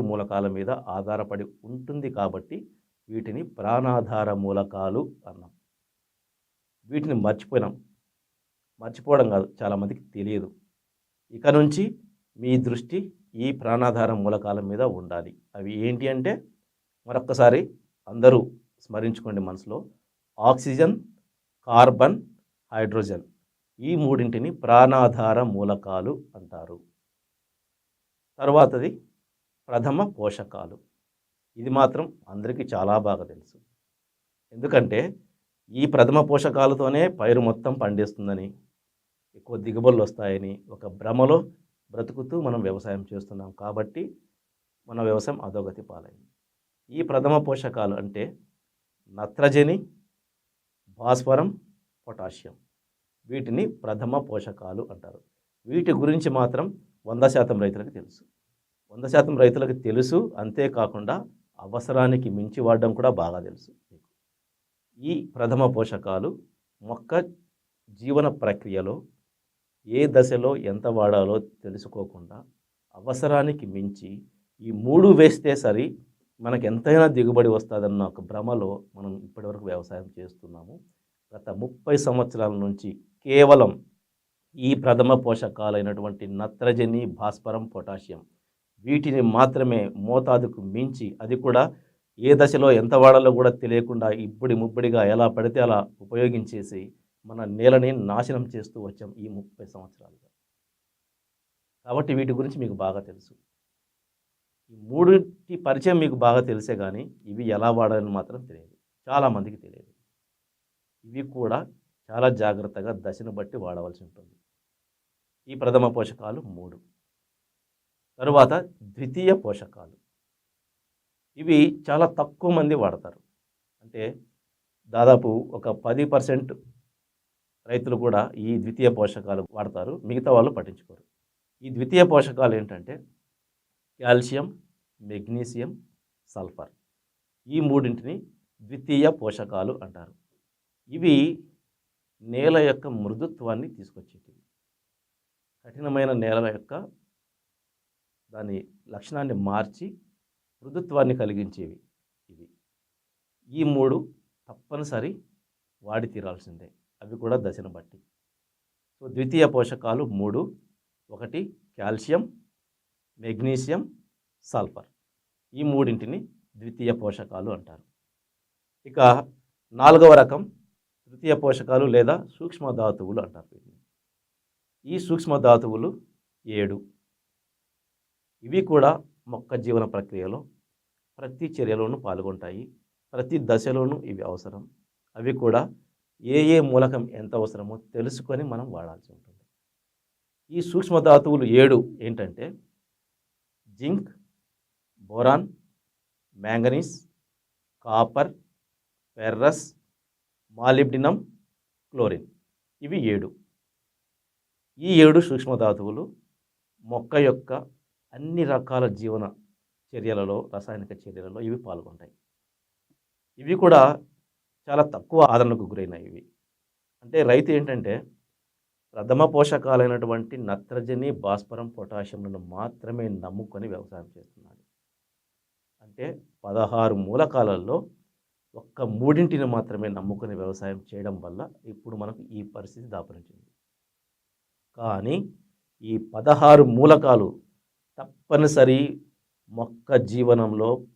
మూలకాల మీద ఆధారపడి ఉంటుంది కాబట్టి వీటిని ప్రాణాధార మూలకాలు అన్నాం. వీటిని మర్చిపోయినాం. మర్చిపోవడం కాదు చాలామందికి తెలియదు. ఇక నుంచి మీ దృష్టి ఈ ప్రాణాధార మూలకాల మీద ఉండాలి. అవి ఏంటి అంటే మరొక్కసారి అందరూ స్మరించుకోండి మనసులో. ఆక్సిజన్ కార్బన్ హైడ్రోజన్ ఈ మూడింటిని ప్రాణాధార మూలకాలు అంటారు. తర్వాతది ప్రథమ పోషకాలు. ఇది మాత్రం అందరికీ చాలా బాగా తెలుసు. ఎందుకంటే ఈ ప్రథమ పోషకాలతోనే పైరు మొత్తం పండిస్తుందని ఎక్కువ దిగుబడులు వస్తాయని ఒక భ్రమలో బ్రతుకుతూ మనం వ్యవసాయం చేస్తున్నాం కాబట్టి మన వ్యవసాయం అధోగతి పాలైంది. ఈ ప్రథమ పోషకాలు అంటే నత్రజని భాస్వరం పొటాషియం. వీటిని ప్రథమ పోషకాలు అంటారు. వీటి గురించి మాత్రం వంద శాతం రైతులకు తెలుసు. వంద శాతం రైతులకు తెలుసు. అంతేకాకుండా అవసరానికి మించి వాడడం కూడా బాగా తెలుసు ఈ ప్రథమ పోషకాలు మొక్క జీవన ప్రక్రియలో ఏ దశలో ఎంత వాడాలో తెలుసుకోకుండా అవసరానికి మించి ఈ మూడు వేస్తే సరి మనకు ఎంతైనా దిగుబడి వస్తుందన్న ఒక భ్రమలో మనం ఇప్పటివరకు వ్యవసాయం చేస్తున్నాము. గత ముప్పై సంవత్సరాల నుంచి కేవలం ఈ ప్రథమ పోషకాలైనటువంటి నత్రజని భాస్వరం పొటాషియం వీటిని మాత్రమే మోతాదుకు మించి అది కూడా ఏ దశలో ఎంత వాడాలో కూడా తెలియకుండా ఇబ్బడి ముబ్బడిగా ఎలా పడితే అలా ఉపయోగించేసి మన నేలని నాశనం చేస్తూ వచ్చాం ఈ ముప్పై సంవత్సరాలుగా. కాబట్టి వీటి గురించి మీకు బాగా తెలుసు. ఈ మూడింటి పరిచయం మీకు బాగా తెలిసే కానీ ఇవి ఎలా వాడాలని మాత్రం తెలియదు. చాలామందికి తెలియదు. ఇవి కూడా చాలా జాగ్రత్తగా దశను బట్టి వాడవలసి ఉంటుంది. ఈ ప్రథమ పోషకాలు మూడు. తరువాత ద్వితీయ పోషకాలు. ఇవి చాలా తక్కువ మంది వాడతారు. అంటే దాదాపు ఒక పది పర్సెంట్ రైతులు కూడా ఈ ద్వితీయ పోషకాలు వాడతారు. మిగతా వాళ్ళు పట్టించుకోరు. ఈ ద్వితీయ పోషకాలు ఏంటంటే కాల్షియం మెగ్నీషియం సల్ఫర్ ఈ మూడింటిని ద్వితీయ పోషకాలు అంటారు. ఇవి నేల యొక్క మృదుత్వాన్ని తీసుకొచ్చేటివి. కఠినమైన నేల యొక్క దాని లక్షణాన్ని మార్చి మృదుత్వాన్ని కలిగించేవి ఇవి. ఈ మూడు తప్పనిసరి వాడి తీరాల్సిందే. అవి కూడా దశను బట్టి. సో ద్వితీయ పోషకాలు మూడు. ఒకటి కాల్షియం మెగ్నీషియం సల్ఫర్. ఈ మూడింటిని ద్వితీయ పోషకాలు అంటారు. ఇక నాలుగవ రకం తృతీయ పోషకాలు లేదా సూక్ష్మ ధాతువులు అంటారు వీటిని. ఈ సూక్ష్మ ధాతువులు ఏడు. ఇవి కూడా మొక్క జీవన ప్రక్రియలో ప్రతి చర్యలోనూ పాల్గొంటాయి. ప్రతి దశలోనూ ఇవి అవసరం. అవి కూడా ఏ ఏ మూలకం ఎంత అవసరమో తెలుసుకొని మనం వాడాల్సి ఉంటుంది. ఈ సూక్ష్మధాతువులు ఏడు ఏంటంటే zinc boron manganese copper ferrous molybdenum chlorine. ఇవి ఏడు. ఈ ఏడు సూక్ష్మధాతువులు మొక్క యొక్క అన్ని రకాల జీవన చర్యలలో రసాయనిక చర్యలలో ఇవి పాల్గొంటాయి. ఇవి కూడా చాలా తక్కువ ఆదరణకు గురైనవి ఇవి. అంటే రైతు ఏంటంటే ప్రథమ పోషకాలైనటువంటి నత్రజని భాస్వరం పొటాషియంలను మాత్రమే నమ్ముకొని వ్యవసాయం చేస్తున్నాడు. అంటే పదహారు మూలకాలలో ఒక్క మూడింటిని మాత్రమే నమ్ముకొని వ్యవసాయం చేయడం వల్ల ఇప్పుడు మనకు ఈ పరిస్థితి దాపరించింది. కానీ ఈ పదహారు మూలకాలు తప్పనిసరి మొక్క జీవనంలో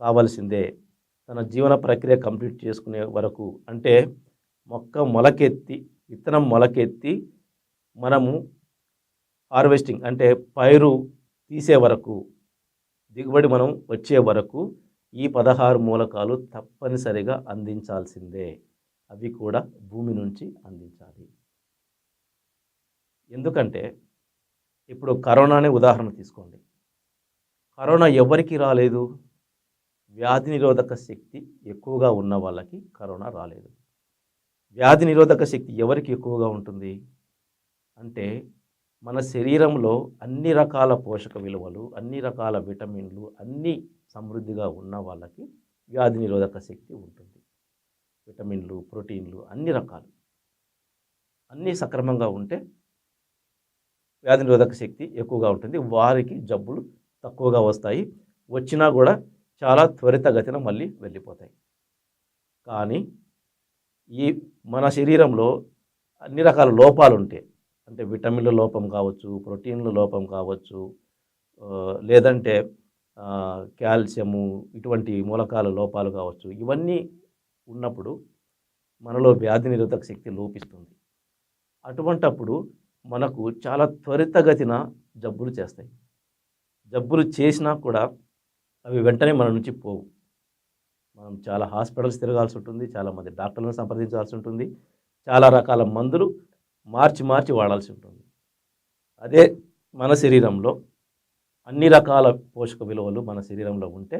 కావలసిందే. తన జీవన ప్రక్రియ కంప్లీట్ చేసుకునే వరకు. అంటే మొక్క మొలకెత్తి విత్తనం మొలకెత్తి మనము హార్వెస్టింగ్ అంటే పైరు తీసే వరకు దిగుబడి మనం వచ్చే వరకు ఈ పదహారు మూలకాలు తప్పనిసరిగా అందించాల్సిందే. అవి కూడా భూమి నుంచి అందించాలి. ఎందుకంటే ఇప్పుడు కరోనానే ఉదాహరణ తీసుకోండి. కరోనా ఎవరికి రాలేదు? వ్యాధి నిరోధక శక్తి ఎక్కువగా ఉన్న వాళ్ళకి కరోనా రాలేదు. వ్యాధి నిరోధక శక్తి ఎవరికి ఎక్కువగా ఉంటుంది? అంటే మన శరీరంలో అన్ని రకాల పోషక విలువలు అన్ని రకాల విటమిన్లు అన్నీ సమృద్ధిగా ఉన్న వాళ్ళకి వ్యాధి నిరోధక శక్తి ఉంటుంది. విటమిన్లు ప్రోటీన్లు అన్ని రకాలు. అన్నీ సక్రమంగా ఉంటే వ్యాధి నిరోధక శక్తి ఎక్కువగా ఉంటుంది. వారికి జబ్బులు తక్కువగా వస్తాయి. వచ్చినా కూడా చాలా త్వరితగతిన మళ్ళీ వెళ్ళిపోతాయి. కానీ ఈ మన శరీరంలో అన్ని రకాల లోపాలు ఉంటాయి అంటే విటమిన్ల లోపం కావచ్చు ప్రోటీన్ల లోపం కావచ్చు లేదంటే కాల్షియము ఇటువంటి మూలకాల లోపాలు కావచ్చు ఇవన్నీ ఉన్నప్పుడు మనలో వ్యాధి నిరోధక శక్తి లోపిస్తుంది. అటువంటప్పుడు మనకు చాలా త్వరితగతిన జబ్బులు చేస్తాయి. జబ్బులు చేసినా కూడా అవి వెంటనే మన నుంచి పోవు. మనం చాలా హాస్పిటల్స్ తిరగాల్సి ఉంటుంది చాలామంది డాక్టర్లను సంప్రదించాల్సి ఉంటుంది చాలా రకాల మందులు మార్చి మార్చి వాడాల్సి ఉంటుంది. అదే మన శరీరంలో అన్ని రకాల పోషక విలువలు మన శరీరంలో ఉంటే